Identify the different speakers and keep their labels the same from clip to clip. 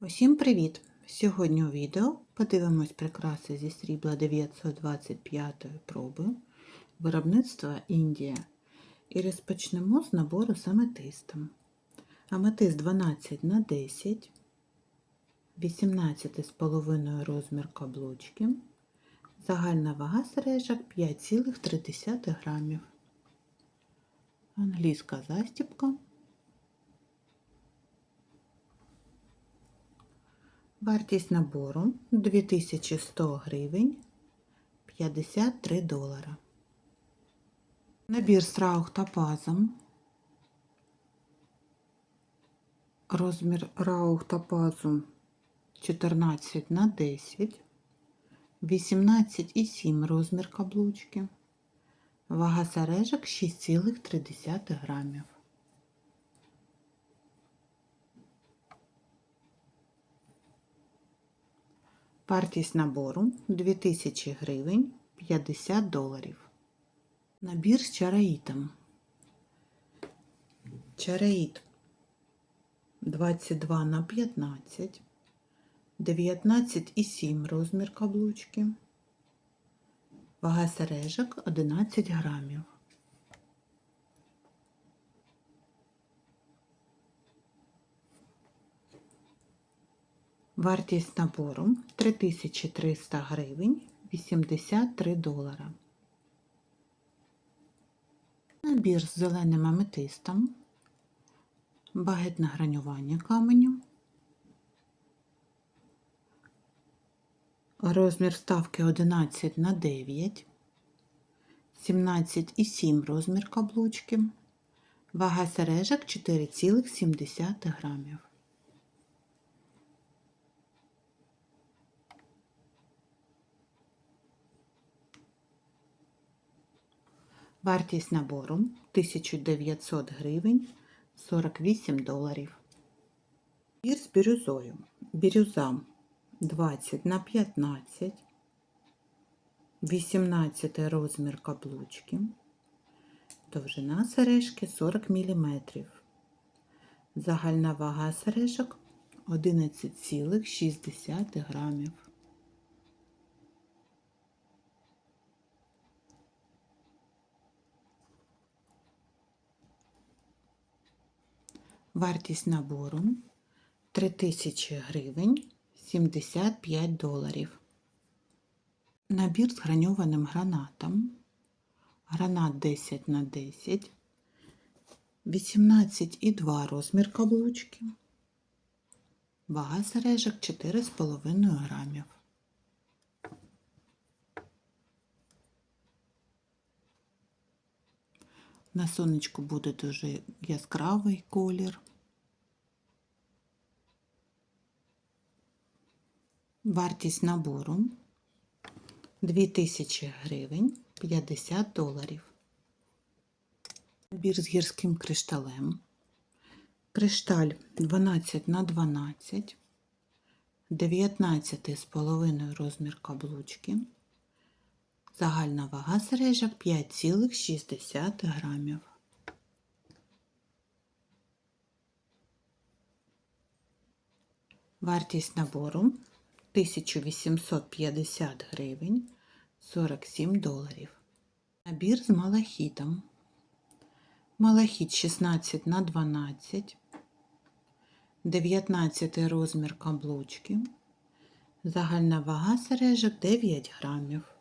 Speaker 1: Усім привіт! Сьогодні у відео подивимось прикраси зі срібла 925 проби виробництва Індія і розпочнемо з набору з аметистом. Аметист 12 на 10, 18,5 розмір каблучки, загальна вага сережок 5,3 грамів. Англійська застібка Вартість набору 2100 гривень 53 долара. Набір з раух та пазом. Розмір раух та пазу 14 на 10, 18,7 розмір каблучки. Вага сережок 6,3 грамів. Вартість набору 2000 гривень 50 доларів. Набір з чараїтом. Чараїт 22 на 15, 19,7 розмір каблучки. Вага сережок 11 грамів. Вартість набору 3300 гривень 83 долара. Набір з зеленим аметистом, багетне гранювання каменю, розмір вставки 11 на 9, 17,7 розмір каблучки, вага сережок 4,7 грамів. Вартість набору 1900 гривень 48 доларів. Бір з бірюзою. Бірюза 20 на 15, 18 розмір каблучки, довжина сережки 40 мм. Загальна вага сережок 11,6 грамів. Вартість набору 3000 гривень 75 доларів. Набір з граньованим гранатом. Гранат 10 на 10, 18,2 розмір каблучки. Вага сережок 4,5 грамів. На сонечку буде дуже яскравий колір. Вартість набору 2000 гривень 50 доларів. Набір з гірським кришталем. Кришталь 12 на 12, 19,5 розмір каблучки. Загальна вага сережок 5,6 грамів. Вартість набору 1850 гривень 47 доларів. Набір з малахітом. Малахіт 16 на 12, 19 розмір каблучки. Загальна вага сережок 9 грамів.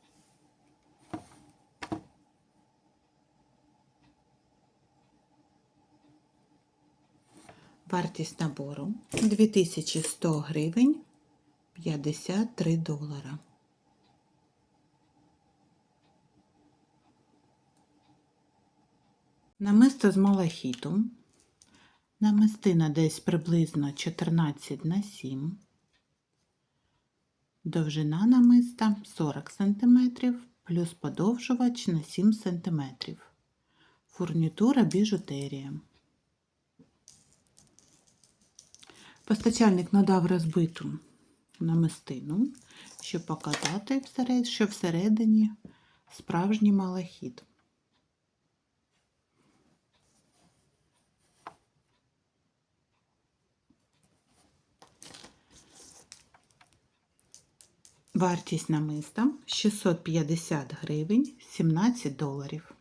Speaker 1: Вартість набору 2100 гривень 53 долара. Намисто з малахітом. Намистина десь приблизно 14 на 7. Довжина намиста 40 см плюс подовжувач на 7 см. Фурнітура біжутерія. Постачальник надав розбиту намистину, щоб показати, що всередині справжній малахіт. Вартість намиста 650 гривень 17 доларів.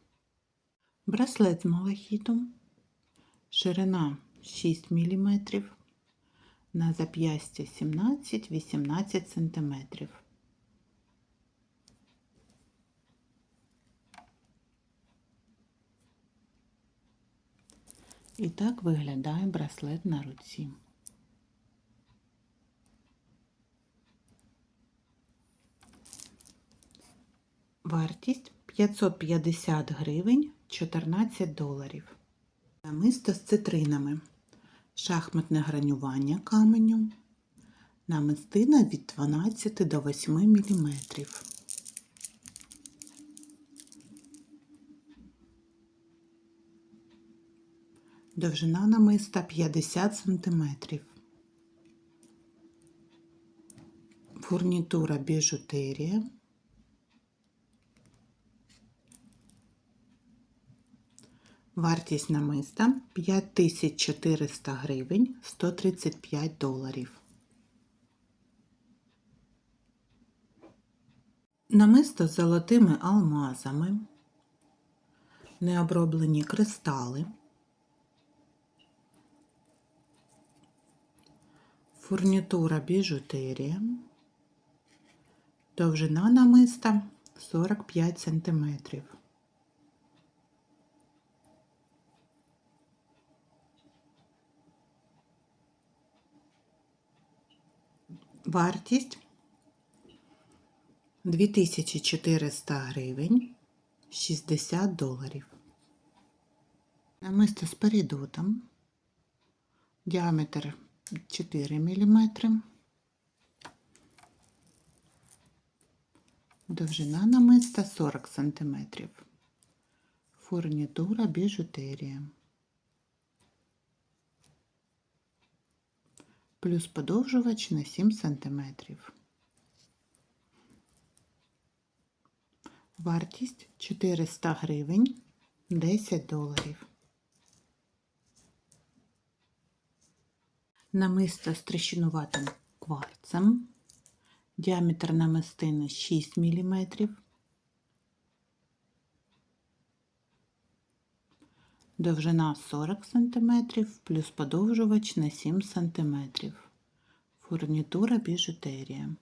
Speaker 1: Браслет з малахітом. Ширина 6 мм. На зап'ястя 17-18 см. І так виглядає браслет на руці. Вартість 550 гривень 14 доларів. Намисто з цитринами. Шахматне гранювання каменю. Намистина від 12 до 8 мм. Довжина намиста 50 см. Фурнітура біжутерія. Вартість намиста 5400 гривень 135 доларів. Намисто з золотими алмазами, необроблені кристали, фурнітура біжутерія, довжина намиста 45 сантиметрів. Вартість 2400 гривень 60 доларів. Намисто з передотом. Діаметр 4 мм. Довжина намиста 40 см. Фурнітура біжутерія. Плюс подовжувач на 7 см. Вартість 400 гривень 10 доларів. Намисто з трещинуватим кварцем. Діаметр намистини 6 мм. Довжина 40 см плюс подовжувач на 7 см. Фурнітура біжутерія.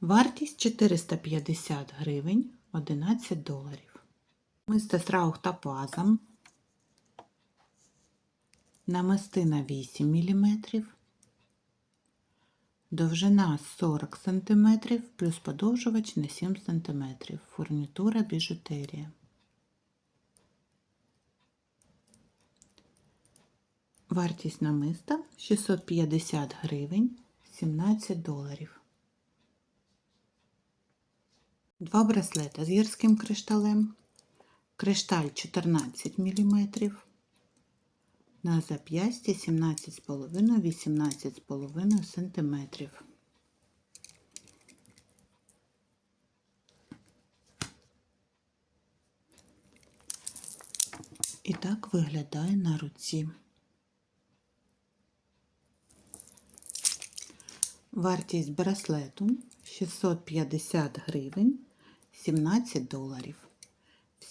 Speaker 1: Вартість 450 гривень 11 доларів. Мисте з раухтопазом. Намистина 8 мм. Довжина 40 см плюс подовжувач на 7 см. Фурнітура біжутерія. Вартість намиста 650 гривень 17 доларів. Два браслета з гірським кришталем. Кришталь 14 мм. На зап'ясті 17,5-18,5 см. І так виглядає на руці. Вартість браслету 650 гривень 17 доларів.